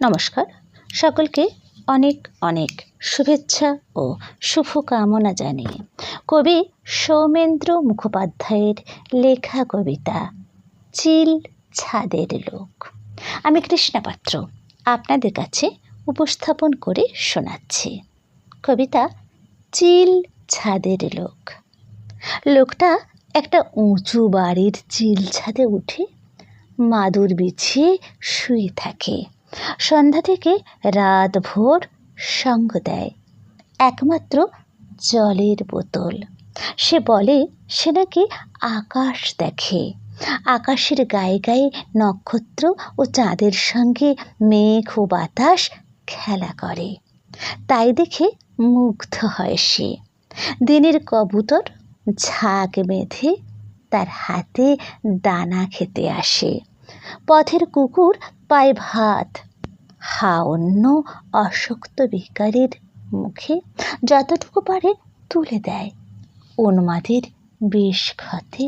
নমস্কার। সকলকে অনেক অনেক শুভেচ্ছা ও শুভকামনা জানিয়ে কবি সৌমেন্দ্র মুখোপাধ্যায়ের লেখা কবিতা চিল ছাদের লোক। আমি কৃষ্ণা পাত্র আপনাদের কাছে উপস্থাপন করে শোনাচ্ছি। কবিতা চিল ছাদের লোক। লোকটা একটা উঁচু বাড়ির চিল ছাদে উঠে মাদুর বিছিয়ে শুয়ে থাকে। সন্ধ্যা থেকে রাত ভোর সঙ্গ দেয়। একমাত্র জলের বোতল। সে বলে, সে নাকি আকাশ দেখে। আকাশের গায়ে গায়ে নক্ষত্র ও চাঁদের সঙ্গে মেঘ ও বাতাস খেলা করে। তাই দেখে মুগ্ধ হয় সে। দিনের কবুতর ঝাঁক বেঁধে তার হাতে দানা খেতে আসে। পথের কুকুর পায় ভাত। হা অন্য অশক্ত ভিকারির মুখে যতটুকু পারে তুলে দেয়। উন্মাদের বেশ ক্ষতে